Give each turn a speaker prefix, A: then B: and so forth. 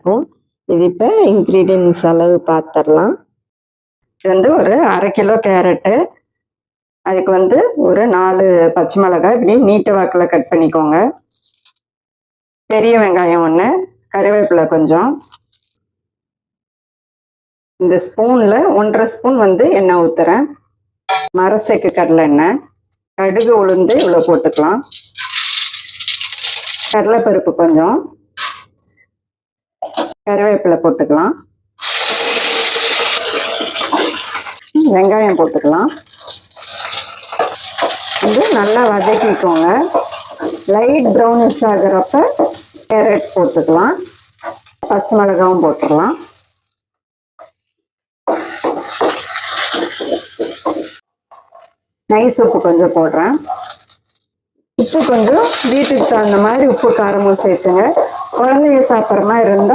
A: இருக்கும். இது இப்போ இன்க்ரீடியன்ஸ் அளவு பார்த்துடலாம் இது வந்து ஒரு அரை கிலோ கேரட்டு அதுக்கு வந்து ஒரு நாலு பச்சை மிளகாய் இப்படி நீட்டு வாக்கில் கட் பண்ணிக்கோங்க. பெரிய வெங்காயம் ஒன்று கருவேப்பிலை கொஞ்சம். இந்த ஸ்பூனில் ஒன்றரை ஸ்பூன் வந்து எண்ணெய் ஊற்றுறேன் மரசைக்கு கடலை எண்ணெய். கடுகு உளுந்து இவ்வளோ போட்டுக்கலாம். கடலைப்பருப்பு கொஞ்சம். கருவேப்பிலை போட்டுக்கலாம். வெங்காயம் போட்டுக்கலாம். வந்து நல்லா வதக்கிக்கோங்க. லைட் ப்ரௌனிஷ் ஆகிறப்ப கேரட் போட்டுக்கலாம். பச்சை மிளகாவும் போட்டுடலாம் நைஸ் உப்பு கொஞ்சம் போடுறேன். உப்பு கொஞ்சம் வீட்டுக்கு தகுந்த மாதிரி உப்பு காரமும் சேர்த்துங்க. குழந்தைங்க சாப்பிட்ற மாதிரி இருந்தால்